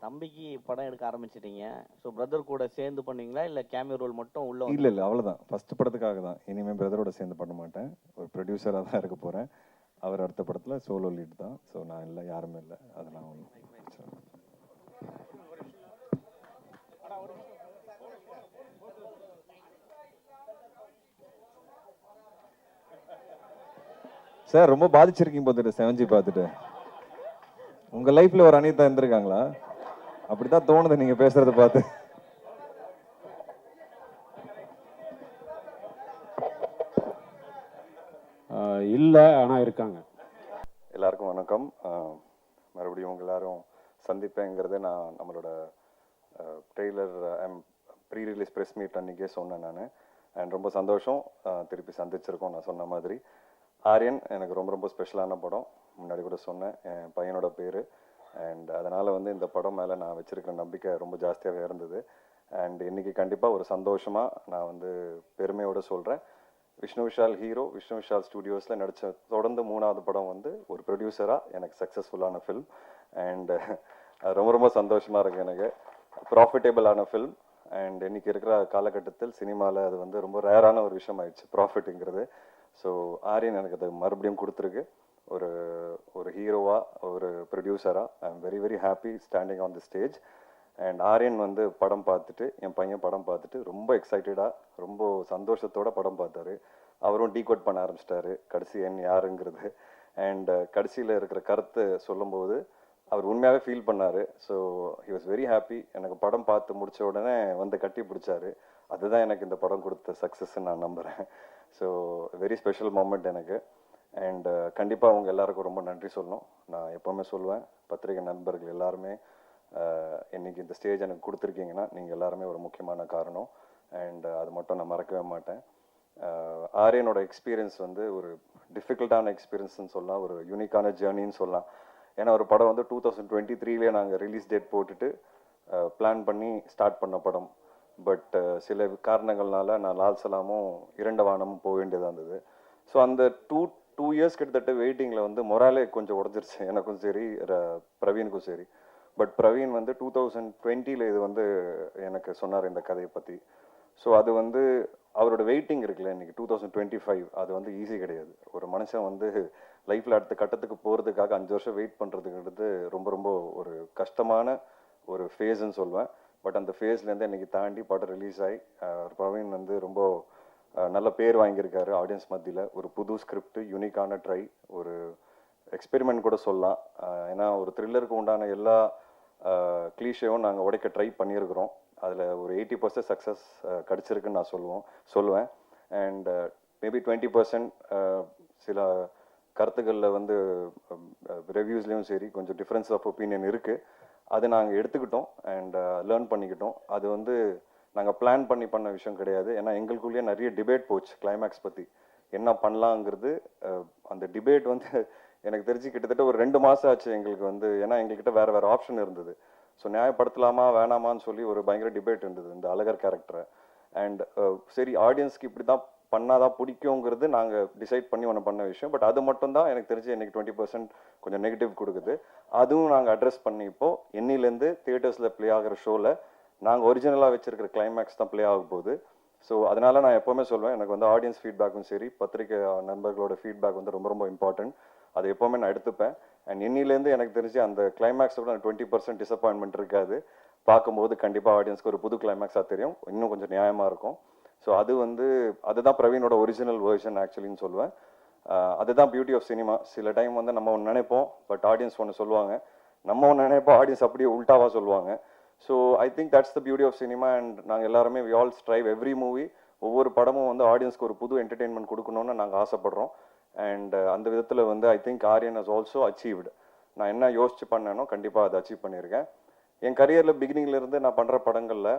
தம்பிக்கு படம் எடுக்க ஆரம்பிச்சிட்டீங்க. ஸோ பிரதர் கூட சேர்ந்து பண்ணீங்களா? இல்லை கேமியோ ரோல் மட்டும் உள்ள இல்லை இல்லை அவ்வளோதான் ஃபர்ஸ்ட் படத்துக்காக தான். இனிமேல் பிரதரோட சேர்ந்து பண்ண மாட்டேன். ஒரு ப்ரொடியூசராக தான் இருக்க போகிறேன் அவர் அடுத்த படத்தில் சோலோ லீட் தான். ஸோ நான் இல்லை யாருமே இல்லை. அதெல்லாம். சார் ரொம்ப பாதிச்சிருக்கீங்க பார்த்துட்டு செவன்ஜி பார்த்துட்டு. உங்க லைஃப்ல ஒரு அனிதா இருந்திருக்காங்களா? அப்படிதான் தோணுது நீங்க பேசுறத பார்த்து. இல்லை ஆனால் இருக்காங்க. எல்லாருக்கும் வணக்கம். மறுபடியும் உங்க எல்லாரும் சந்திப்பேங்கிறது நான் நம்மளோட trailer pre release press meet அன்றைக்கே சொன்னேன் நான். அண்ட் ரொம்ப சந்தோஷம். திருப்பி சந்திச்சிருக்கோம் நான் சொன்ன மாதிரி. ஆரியன் எனக்கு ரொம்ப ரொம்ப ஸ்பெஷலான படம். முன்னாடி கூட சொன்னேன். என் பையனோட பேர் அண்ட் அதனால் வந்து இந்த படம் மேலே நான் வச்சுருக்க நம்பிக்கை ரொம்ப ஜாஸ்தியாகவே இருந்தது. அண்ட் இன்றைக்கி கண்டிப்பாக ஒரு சந்தோஷமாக நான் வந்து பெருமையோட சொல்கிறேன் விஷ்ணு விஷால் ஹீரோ விஷ்ணு விஷால் ஸ்டுடியோஸில் நடித்த தொடர்ந்து மூணாவது படம் வந்து ஒரு ப்ரொடியூசராக எனக்கு சக்ஸஸ்ஃபுல்லான ஃபில்ம் அண்ட் ரொம்ப ரொம்ப சந்தோஷமாக இருக்குது எனக்கு. ப்ராஃபிட்டபிளான ஃபில்ம் அண்ட் இன்னைக்கு இருக்கிற காலகட்டத்தில் சினிமாவில் அது வந்து ரொம்ப ரேரான ஒரு விஷயம் ஆயிடுச்சு ப்ராஃபிட்டுங்கிறது ஸோ ஆரியன் எனக்கு அது மறுபடியும் கொடுத்துருக்கு. ஒரு ஒரு ஹீரோவாக ஒரு ப்ரொடியூசராக I am very very happy standing on the stage and Aryan வந்து படம் பார்த்துட்டு என் பையன் படம் பார்த்துட்டு ரொம்ப எக்ஸைட்டடாக ரொம்ப சந்தோஷத்தோட படம் பார்த்தாரு. அவரும் டீகோட் பண்ண ஆரம்பிச்சிட்டாரு கடைசி என் யாருங்கிறது. அண்ட் uh, கடைசியில் இருக்கிற கருத்து சொல்லும்போது அவர் உண்மையாகவே ஃபீல் பண்ணார். So he was very happy எனக்கு படம் பார்த்து முடித்த உடனே வந்து கட்டி பிடிச்சாரு. அதுதான் எனக்கு இந்த படம் கொடுத்த சக்ஸஸ்ன்னு நான் நம்புகிறேன் ஸோ வெரி ஸ்பெஷல் மூமெண்ட் எனக்கு. அண்ட் uh, கண்டிப்பாக அவங்க எல்லாருக்கும் ரொம்ப நன்றி சொல்லணும். நான் எப்போவுமே சொல்லுவேன் பத்திரிகை நண்பர்கள் எல்லாருமே இன்றைக்கி இன்னைக்கு இந்த ஸ்டேஜ் எனக்கு கொடுத்துருக்கீங்கன்னா நீங்கள் எல்லாருமே ஒரு முக்கியமான காரணம். அண்ட் uh, அது மட்டும் நான் மறக்கவே மாட்டேன். ஆரியனோட எக்ஸ்பீரியன்ஸ் வந்து ஒரு டிஃபிகல்ட்டான எக்ஸ்பீரியன்ஸ்னு சொல்லலாம் ஒரு யூனிக்கான ஜேர்னின்னு சொல்லலாம். ஏன்னா ஒரு படம் வந்து டூ தௌசண்ட் டுவெண்ட்டி த்ரீலே நாங்கள் ரிலீஸ் டேட் போட்டுட்டு பிளான் பண்ணி ஸ்டார்ட் பண்ண படம். பட் சில காரணங்கள்னால நான் லால் சலாமும் இரண்ட வானமும் போக வேண்டியதாக இருந்தது. ஸோ அந்த டூ டூ இயர்ஸ் கிட்டத்தட்ட வெயிட்டிங்கில் வந்து மொராலே கொஞ்சம் உடஞ்சிருச்சு. எனக்கும் சரி ர- பிரவீனுக்கும் சரி. பட் பிரவீன் வந்து டூ தௌசண்ட் டுவெண்ட்டியில் இது வந்து எனக்கு சொன்னார் இந்த கதையை பற்றி ஸோ அது வந்து அவரோட வெயிட்டிங் இருக்குல்ல இன்றைக்கி டூ தௌசண்ட் டுவெண்ட்டி ஃபைவ் அது வந்து ஈஸி கிடையாது. ஒரு மனுஷன் வந்து லைஃப்பில் அடுத்த கட்டத்துக்கு போகிறதுக்காக அஞ்சு வருஷம் வெயிட் பண்ணுறதுங்கிறது ரொம்ப ரொம்ப ஒரு கஷ்டமான ஒரு ஃபேஸ்ன்னு சொல்லுவேன் பட் அந்த ஃபேஸ்லேருந்து இன்றைக்கி தாண்டி படம் ரிலீஸ் ஆகி பிரவீன் வந்து ரொம்ப நல்ல பேர் வாங்கியிருக்காரு ஆடியன்ஸ் மத்தியில். ஒரு புது ஸ்கிரிப்ட் யூனிக்கான ட்ரை ஒரு எக்ஸ்பெரிமெண்ட் கூட சொல்லலாம். ஏன்னா ஒரு த்ரில்லருக்கு உண்டான எல்லா கிளீஷையும் நாங்கள் உடைக்க ட்ரை பண்ணியிருக்கிறோம். அதில் ஒரு எயிட்டி பர்சன்ட் சக்ஸஸ் கிடச்சிருக்குன்னு நான் சொல்லுவோம் சொல்லுவேன். அண்ட் மேபி டுவெண்ட்டி பர்சன்ட் சில கருத்துக்களில் வந்து ரிவ்யூஸ்லேயும் சரி கொஞ்சம் டிஃப்ரென்ஸ் ஆஃப் ஒப்பீனியன் இருக்குது அதை நாங்கள் எடுத்துக்கிட்டோம். அண்ட் லேர்ன் பண்ணிக்கிட்டோம். அது வந்து நாங்கள் பிளான் பண்ணி பண்ண விஷயம் கிடையாது. ஏன்னா எங்களுக்குள்ளேயே நிறைய டிபேட் போச்சு கிளைமேக்ஸ் பற்றி என்ன பண்ணலாங்கிறது அந்த டிபேட் வந்து எனக்கு தெரிஞ்சு கிட்டத்தட்ட ஒரு ரெண்டு மாதம் ஆச்சு எங்களுக்கு வந்து. ஏன்னா எங்ககிட்ட வேறு வேறு ஆப்ஷன் இருந்தது. ஸோ நியாயப்படுத்தலாமா வேணாமான்னு சொல்லி ஒரு பயங்கர டிபேட் இருந்தது இந்த அழகர் கேரக்டரை அண்ட் சரி ஆடியன்ஸ்க்கு இப்படி தான் பண்ணால் தான் பிடிக்குங்கிறது நாங்கள் டிசைட் பண்ணி ஒன்று பண்ண விஷயம். பட் அது மட்டும் தான் எனக்கு தெரிஞ்சு எனக்கு டுவெண்ட்டி பர்சன்ட் கொஞ்சம் நெகட்டிவ் கொடுக்குது. அதுவும் நாங்கள் அட்ரஸ் பண்ணி இப்போ என்னிலேருந்து தியேட்டர்ஸில் ப்ளே ஆகிற ஷோவில் நாங்கள் ஒரிஜினலாக வச்சிருக்கிற கிளைமேக்ஸ் தான் ப்ளே ஆக போகுது. ஸோ அதனால நான் எப்போவுமே சொல்லுவேன் எனக்கு வந்து ஆடியன்ஸ் ஃபீட்பேக்கும் சரி பத்திரிக்கை நண்பர்களோட ஃபீட்பேக் வந்து ரொம்ப ரொம்ப இம்பார்ட்டன்ட் அதை எப்போவுமே நான் எடுத்துப்பேன். அண்ட் இன்னிலேருந்து எனக்கு தெரிஞ்சு அந்த கிளைமேக்ஸோட டுவெண்ட்டி பர்சன்ட் டிசப்பாயின்மெண்ட் இருக்காது. பார்க்கும்போது கண்டிப்பாக ஆடியன்ஸ்க்கு ஒரு புது கிளைமேக்ஸாக தெரியும். இன்னும் கொஞ்சம் நியாயமாக இருக்கும். ஸோ அது வந்து அதுதான் பிரவீனோட ஒரிஜினல் வேர்ஷன் ஆக்சுவலின்னு சொல்லுவேன். அதுதான் பியூட்டி ஆஃப் சினிமா சில டைம் வந்து நம்ம ஒன்று நினைப்போம் பட் ஆடியன்ஸ் ஒன்று சொல்லுவாங்க. நம்ம ஒன்று நினைப்போம் ஆடியன்ஸ் அப்படியே உல்ட்டாவாக சொல்லுவாங்க. So I think that's the beauty of cinema and நாங்கள் எல்லாருமே we all strive every movie ஒவ்வொரு படமும் வந்து ஆடியன்ஸ்க்கு ஒரு புது என்டர்டெயின்மெண்ட் கொடுக்கணும்னு நாங்கள் ஆசைப்படுறோம். அண்ட் uh, அந்த விதத்தில் வந்து I think Aryan has also achieved நான் என்ன யோசிச்சு பண்ணேனோ கண்டிப்பாக அதை அச்சீவ் பண்ணியிருக்கேன். என் கரியரில் பிகினிங்லேருந்து நான் பண்ணுற படங்களில்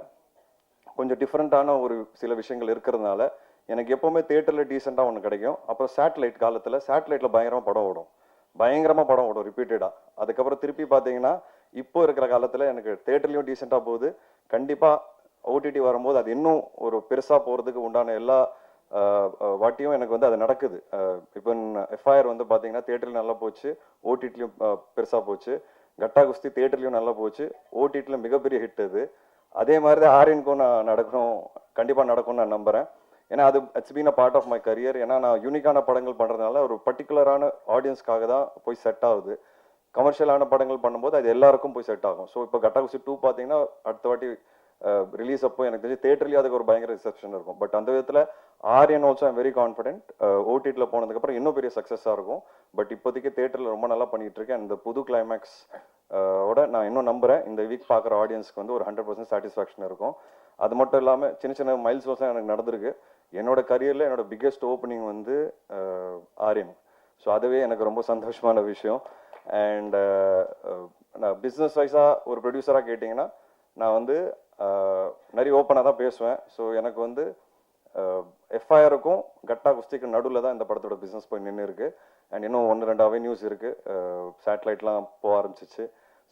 கொஞ்சம் டிஃப்ரெண்ட்டான ஒரு சில விஷயங்கள் இருக்கிறதுனால எனக்கு எப்போவுமே தேட்டரில் டீசெண்டாக ஒன்று கிடைக்கும். அப்புறம் சேட்டலைட் காலத்தில் சேட்டலைட்டில் பயங்கரமாக படம் ஓடும். பயங்கரமாக படம் ஓடும் ரிப்பீட்டடாக அதுக்கப்புறம் திருப்பி பார்த்தீங்கன்னா இப்போ இருக்கிற காலத்தில் எனக்கு தேட்டர்லேயும் டீசெண்டாக போகுது. கண்டிப்பாக ஓடிடி வரும்போது அது இன்னும் ஒரு பெருசாக போகிறதுக்கு உண்டான எல்லா வாட்டியும் எனக்கு வந்து அது நடக்குது. இப்போ எஃப்ஐஆர் வந்து பார்த்தீங்கன்னா தேட்டரில் நல்லா போச்சு ஓடிடிலையும் பெருசாக போச்சு. கட்டா குஸ்தி தேட்டர்லையும் நல்லா போச்சு. ஓடிடியில் மிகப்பெரிய ஹிட் அது. அதே மாதிரி தான் ஆரியனுக்கும் நான் நடக்கணும் கண்டிப்பாக நடக்கும்னு நான் நம்புகிறேன் ஏன்னா அது it's been a part of my career ஏன்னா நான் யூனிக்கான படங்கள் பண்ணுறதுனால ஒரு பர்டிகுலரான ஆடியன்ஸ்க்காக தான் போய் செட் ஆகுது. கமர்ஷியலான படங்கள் பண்ணும்போது அது எல்லாருக்கும் போய் செட் ஆகும். ஸோ இப்போ கட்டாகுசி டூ பார்த்தீங்கன்னா அடுத்த வாட்டி ரிலீஸ் அப்போ எனக்கு தெரிஞ்சு தேட்டர்லேயே அதுக்கு ஒரு பயங்கர ரிசப்ஷன் இருக்கும். பட் அந்த விதத்தில் Aryan also I'm very confident ஓடிடியில் போனதுக்கப்புறம் இன்னும் பெரிய சக்ஸஸாக இருக்கும். பட் இப்போதைக்கு தேட்டரில் ரொம்ப நல்லா பண்ணிட்டு இருக்கேன். இந்த புது கிளைமேக்ஸ் ஓட நான் இன்னும் நம்புகிறேன் இந்த வீக் பார்க்குற ஆடியன்ஸ்க்கு வந்து ஒரு ஹண்ட்ரட் பர்சன்ட் சாட்டிஸ்ஃபேக்ஷன் இருக்கும். அது மட்டும் இல்லாமல் சின்ன சின்ன மைல் ஸ்டோன்ஸ்லாம் எனக்கு நடந்திருக்கு. என்னோட கரியரில் என்னோட பிக்கெஸ்ட் ஓப்பனிங் வந்து ஆரியன் ஸோ அதுவே எனக்கு ரொம்ப சந்தோஷமான விஷயம். அண்ட் uh, uh, நான் பிஸ்னஸ் வைஸாக ஒரு ப்ரொடியூசராக கேட்டிங்கன்னா நான் வந்து uh, நிறைய ஓப்பனாக தான் பேசுவேன். ஸோ எனக்கு வந்து எஃப்ஐஆருக்கும் கட்டா குஸ்திக்கு நடுவில் தான் இந்த படத்தோட பிஸ்னஸ் போய் நின்று இருக்குது அண்ட் இன்னும் ஒன்று ரெண்டு அவென்யூஸ் இருக்குது சேட்டலைட்லாம் போக ஆரம்பிச்சிச்சு.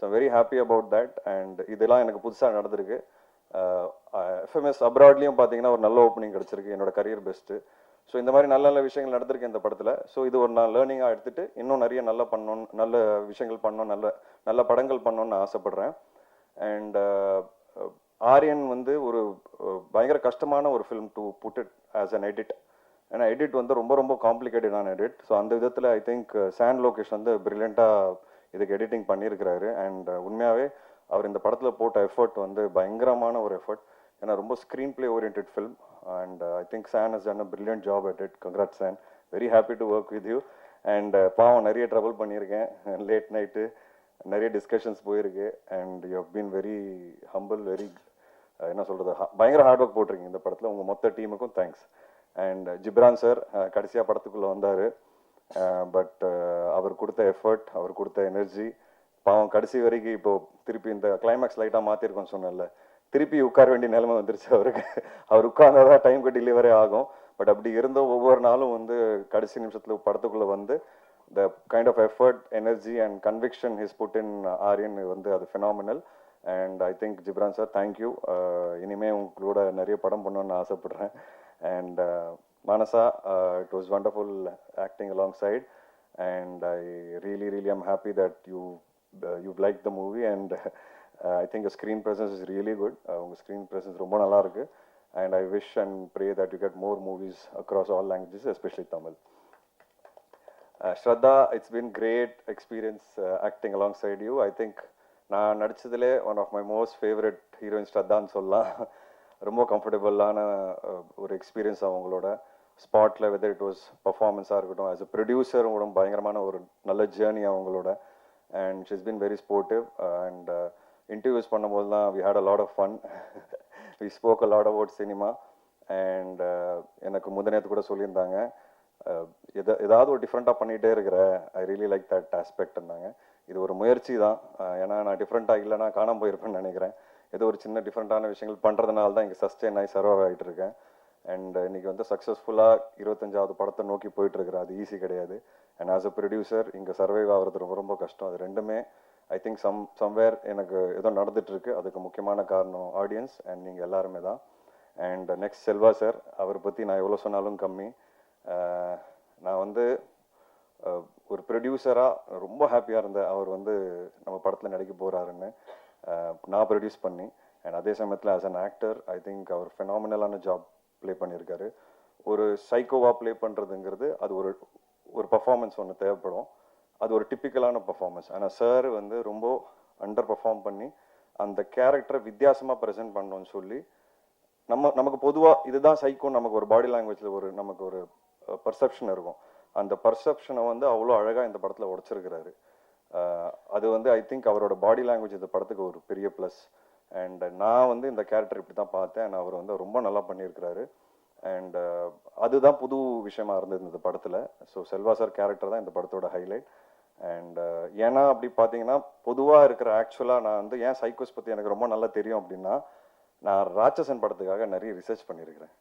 So very happy about that and இதெல்லாம் எனக்கு புதுசாக நடந்திருக்கு. எஃப்எம்எஸ் அப்ராட்லேயும் பார்த்தீங்கன்னா ஒரு நல்ல ஓப்பனிங் கிடச்சிருக்கு. என்னோட கரியர் பெஸ்ட்டு ஸோ இந்த மாதிரி நல்ல நல்ல விஷயங்கள் நடந்திருக்கு இந்த படத்தில். ஸோ இது ஒரு நான் லேர்னிங்காக எடுத்துட்டு இன்னும் நிறைய நல்லா பண்ணணும் நல்ல விஷயங்கள் பண்ணணும் நல்ல நல்ல படங்கள் பண்ணணும்னு ஆசைப்பட்றேன். ஆசைப்படுறேன் அண்ட் uh, ஆரியன் வந்து ஒரு பயங்கர கஷ்டமான ஒரு film to put it as an edit ஏன்னா எடிட் வந்து ரொம்ப ரொம்ப காம்ப்ளிகேட்டடான எடிட் ஸோ அந்த விதத்தில் ஐ திங்க் சாண்ட் லோகேஷ் வந்து பிரில்லியண்ட்டாக இதுக்கு எடிட்டிங் பண்ணியிருக்கிறாரு. அண்ட் uh, உண்மையாகவே அவர் இந்த படத்தில் போட்ட எஃபர்ட் வந்து பயங்கரமான ஒரு எஃபர்ட் ஏன்னா ரொம்ப screen play oriented film and I think San has done a brilliant job at it congrat San very happy to work with you and பாவம் நிறைய ட்ரபிள் பண்ணியிருக்கேன். லேட் நைட்டு நிறைய டிஸ்கஷன்ஸ் போயிருக்கு. And you have been very humble very என்ன சொல்கிறது பயங்கர ஹார்ட் ஒர்க் போட்டிருக்கீங்க இந்த படத்தில். உங்கள் மொத்த டீமுக்கும் thanks and Ghibran sir uh, கடைசியாக படத்துக்குள்ளே வந்தார். பட் uh, uh, அவர் கொடுத்த எஃபர்ட் அவர் கொடுத்த எனர்ஜி பாவம் கடைசி வரைக்கும் இப்போது திருப்பி இந்த கிளைமேக்ஸ் லைட்டாக மாற்றிருக்கோம் சொன்னேன்ல. திருப்பி உட்கார வேண்டிய நிலைமை வந்துருச்சு அவருக்கு. அவர் உட்கார்ந்தாதான் டைம்க்கு டெலிவரே ஆகும். பட் அப்படி இருந்த ஒவ்வொரு நாளும் வந்து கடைசி நிமிஷத்தில் படத்துக்குள்ளே வந்து the kind of effort energy and conviction his put in Aryan வந்து அது phenomenal and I think Ghibran sir thank you இனிமே உங்களோட நிறைய படம் பண்ணணும்னு ஆசைப்படுறேன். And Manasa it was wonderful acting alongside and I really really I'm happy that you you like the movie and I think screen presence is really good உங்கள் ஸ்க்ரீன் ப்ரெசன்ஸ் ரொம்ப நல்லா இருக்கு and I wish and pray that you get more movies across all languages especially Tamil Shraddha it's been great experience acting alongside you I think நான் நடிச்சதுலே one of my most favourite heroine ஸ்ரத்தான்னு சொல்லலாம். ரொம்ப கம்ஃபர்டபுளான ஒரு எக்ஸ்பீரியன்ஸ் அவங்களோட ஸ்பாட்டில் வெதர் இட் வாஸ் பர்ஃபார்மன்ஸாக இருக்கட்டும் ஆஸ் அ ப்ரொடியூசரும் கூட பயங்கரமான ஒரு நல்ல ஜேர்னி அவங்களோட. And she's been very sportive and interviews பண்ணும்போது தான் we had a lot of fun we spoke a lot about cinema and எனக்கு முந்தினத்து கூட சொல்லியிருந்தாங்க. Uh, எதை ஏதாவது ஒரு டிஃப்ரெண்ட்டாக பண்ணிகிட்டே இருக்கிற I really like that aspect இருந்தாங்க இது ஒரு முயற்சி தான். Uh, ஏன்னா நான் டிஃப்ரெண்ட்டாக இல்லைனா காணாமல் போயிருப்பேன்னு நினைக்கிறேன். ஏதோ ஒரு சின்ன டிஃப்ரெண்ட்டான விஷயங்கள் பண்ணுறதுனால தான் இங்கே சஸ்டெயின் ஆகி சர்வ் ஆகிட்டு இருக்கேன். அண்ட் இன்றைக்கி வந்து சக்ஸஸ்ஃபுல்லாக இருபத்தஞ்சாவது படத்தை நோக்கி போயிட்டுருக்குறேன் அது ஈஸி கிடையாது. அண்ட் ஆஸ் அ ப்ரொடியூசர் இங்கே சர்வைவ் ஆகிறது ரொம்ப ரொம்ப கஷ்டம். அது ரெண்டுமே ஐ திங்க் சம் சம்வேர் எனக்கு ஏதோ நடந்துட்டு இருக்கு அதுக்கு முக்கியமான காரணம் ஆடியன்ஸ் அண்ட் நீங்கள் எல்லாருமே தான். அண்ட் நெக்ஸ்ட் செல்வா சார் அவரை பற்றி நான் எவ்வளோ சொன்னாலும் கம்மி. நான் வந்து ஒரு ப்ரொடியூசராக ரொம்ப ஹாப்பியாக இருந்தேன் அவர் வந்து நம்ம படத்தில் நடிக்க போகிறாருன்னு நான் ப்ரொடியூஸ் பண்ணி. அண்ட் அதே சமயத்தில் as an actor I think அவர் ஃபெனாமினலான ஜாப் ப்ளே பண்ணியிருக்காரு. ஒரு சைக்கோவாக ப்ளே பண்ணுறதுங்கிறது அது ஒரு ஒரு பர்ஃபார்மன்ஸ் ஒன்று தேவைப்படும். அது ஒரு டிப்பிக்கலான பர்ஃபார்மன்ஸ் ஆனால் சார் வந்து ரொம்ப அண்டர் பர்ஃபார்ம் பண்ணி அந்த கேரக்டரை வித்தியாசமாக ப்ரெசென்ட் பண்ணோன்னு சொல்லி நம்ம நமக்கு பொதுவாக இதுதான் சைக்கோ நமக்கு ஒரு பாடி லாங்குவேஜில் ஒரு நமக்கு ஒரு பர்செப்ஷன் இருக்கும். அந்த பர்செப்ஷனை வந்து அவ்வளோ அழகாக இந்த படத்தில் உடைச்சிருக்கிறாரு. அது வந்து ஐ திங்க் அவரோட பாடி லாங்குவேஜ் இந்த படத்துக்கு ஒரு பெரிய ப்ளஸ் அண்ட் நான் வந்து இந்த கேரக்டர் இப்படி தான் பார்த்தேன். and அவர் வந்து ரொம்ப நல்லா பண்ணியிருக்கிறாரு. அண்ட் அதுதான் புது விஷயமா இருந்தது இந்த படத்தில். ஸோ செல்வா சார் கேரக்டர் தான் இந்த படத்தோட ஹைலைட் அண்ட் uh, ஏன்னா அப்படி பார்த்தீங்கன்னா பொதுவாக இருக்கிற ஆக்சுவலாக நான் வந்து ஏன் சைக்கோஸ் பற்றி எனக்கு ரொம்ப நல்லா தெரியும் அப்படின்னா நான் ராட்சசன் படத்துக்காக நிறைய ரிசர்ச் பண்ணியிருக்கிறேன்.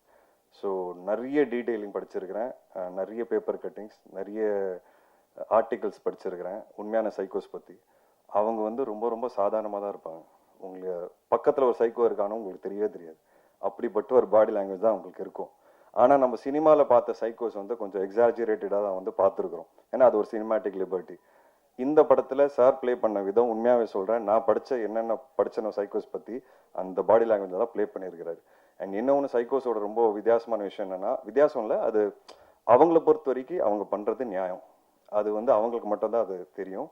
ஸோ நிறைய டீட்டெயிலிங் படிச்சிருக்கிறேன். நிறைய பேப்பர் கட்டிங்ஸ் நிறைய ஆர்டிகல்ஸ் படிச்சிருக்கிறேன் உண்மையான சைக்கோஸ் பற்றி அவங்க வந்து ரொம்ப ரொம்ப சாதாரணமாக தான் இருப்பாங்க. உங்களுக்கு பக்கத்தில் ஒரு சைக்கோ இருக்கானோ உங்களுக்கு தெரியவே தெரியாது. அப்படிப்பட்ட ஒரு பாடி லாங்குவேஜ் தான் உங்களுக்கு இருக்கும். ஆனால் நம்ம சினிமாவில் பார்த்த சைக்கோஸ் வந்து கொஞ்சம் எக்ஸாஜிரேட்டடாக தான் வந்து பார்த்துருக்குறோம். ஏன்னா அது ஒரு சினிமாட்டிக் லிபர்ட்டி இந்த படத்தில் சார் ப்ளே பண்ண விதம் உண்மையாகவே சொல்கிறேன் நான் படித்த என்னென்ன படித்தனோ சைக்கோஸ் பற்றி அந்த பாடி லாங்குவேஜில் தான் ப்ளே பண்ணியிருக்கிறாரு அண்ட் இன்னொன்று சைக்கோஸோட ரொம்ப வித்தியாசமான விஷயம் என்னென்னா வித்தியாசம் இல்லை அது அவங்கள பொறுத்த வரைக்கும் அவங்க பண்ணுறது நியாயம். அது வந்து அவங்களுக்கு மட்டும்தான் அது தெரியும்.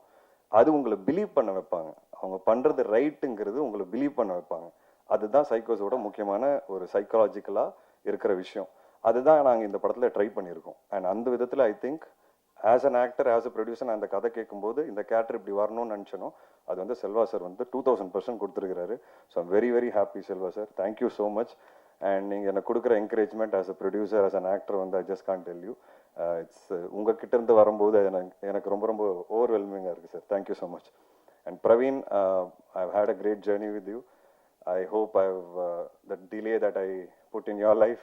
அது உங்களை பிலீவ் பண்ண வைப்பாங்க. அவங்க பண்ணுறது ரைட்டுங்கிறது உங்களை பிலீவ் பண்ண வைப்பாங்க. அதுதான் சைக்கோஸோட முக்கியமான ஒரு சைக்காலஜிக்கலாக இருக்கிற விஷயம். அதுதான் நாங்கள் இந்த படத்தில் ட்ரை பண்ணியிருக்கோம். அண்ட் அந்த விதத்தில் I think as an actor as a producer நான் அந்த கதை கேட்கும்போது இந்த கேரக்டர் இப்படி வரணும்னு நினச்சனோ அது வந்து செல்வா சார் வந்து டூ தௌசண்ட் பர்சன்ட் கொடுத்துருக்காரு so I'm very very happy Selva sir thank you so much and நீங்கள் எனக்கு கொடுக்குற encouragement as a producer as an actor வந்து I just can tell you it's உங்ககிட்ட இருந்து வரும்போது எனக்கு எனக்கு ரொம்ப ரொம்ப ஓவர்வெல்மிங்காக இருக்குது sir thank you so much and Praveen I had a great journey with you I hope I the delay that I put in your life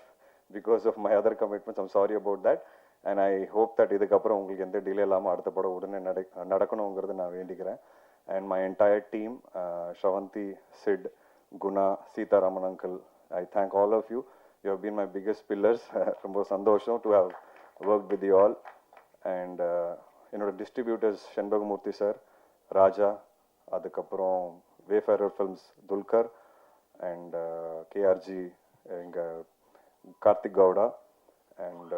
because of my other commitments I'm sorry about that and I hope that இதுக்கப்புறம் உங்களுக்கு எந்த டிலே இல்லாமல் அடுத்த படம் உடனே நட நடக்கணுங்கிறது நான் வேண்டிக்கிறேன். And my entire team Shavanthi Sid Guna Seetharaman uncle I thank all of you you have been my biggest pillars ரொம்ப சந்தோஷம் to have work with you all and என்னோட டிஸ்ட்ரிபியூட்டர்ஸ் செண்பகமூர்த்தி சார் ராஜா அதுக்கப்புறம் wayfarer films Dulquer and KRG எங்கள் Karthik Gowda and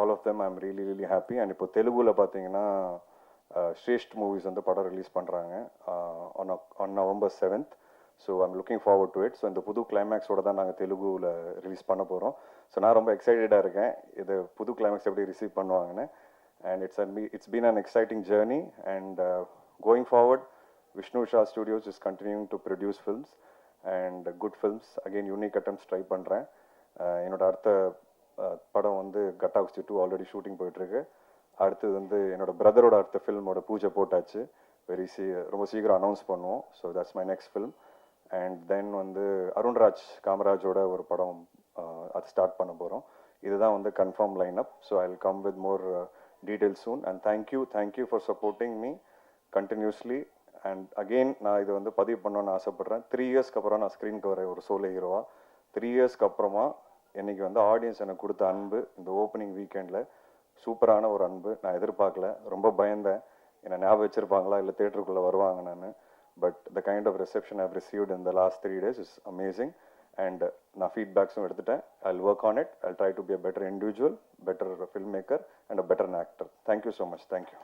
all of them I'm really really happy and இப்போ தெலுங்குல பார்த்தீங்கன்னா ஸ்ரேஷ்ட் மூவிஸ் வந்து படம் ரிலீஸ் பண்ணுறாங்க on on November seventh so I'm looking forward to it so இந்த புது கிளைமேக்ஸோட தான் நாங்கள் தெலுங்குவில் ரிலீஸ் பண்ண போகிறோம் ஸோ நான் ரொம்ப எக்ஸைட்டடாக இருக்கேன். இது புது கிளைமேக்ஸ் எப்படி ரிசீவ் பண்ணுவாங்கன்னு. And it's an it's been an exciting journey and going forward Vishnu Sha studios is continuing to produce films and good films again unique attempts try பண்ணுறேன் என்னோட அடுத்த படம் வந்து கட்டாக்ஸ்டி டூ ஆல்ரெடி ஷூட்டிங் போயிட்டுருக்கு. அடுத்தது வந்து என்னோட பிரதரோட அடுத்த ஃபில்மோட பூஜை போட்டாச்சு. வெரி சீ ரொம்ப சீக்கிரம் அனௌன்ஸ் பண்ணுவோம். So that's my next film and then வந்து அருண்ராஜ் காமராஜோட ஒரு படம் அது ஸ்டார்ட் பண்ண போகிறோம் இதுதான் வந்து confirm line up so I will come with more details soon and thank you thank you for supporting me continuously and again நான் இது வந்து பதிவு பண்ணணும்னு ஆசைப்பட்றேன். த்ரீ இயர்ஸ்க்கு அப்புறம் நான் ஸ்க்ரீனுக்கு வரேன் ஒரு சோலை ஹீரோவா த்ரீ இயர்ஸ்க்கு அப்புறமா இன்னைக்கு வந்து ஆடியன்ஸ் எனக்கு கொடுத்த அன்பு இந்த ஓப்பனிங் வீக்கெண்டில் சூப்பரான ஒரு அன்பு. நான் எதிர்பார்க்கல ரொம்ப பயந்தேன். என்னை ஞாபகம் வச்சிருப்பாங்களா? இல்லை தேட்டருக்குள்ளே வருவாங்க நான். But the kind of reception I've received இந்த last three days is amazing and நான் ஃபீட்பேக்ஸும் எடுத்துட்டேன். I work on it I try to be a better individual better filmmaker and a better actor thank you so much thank you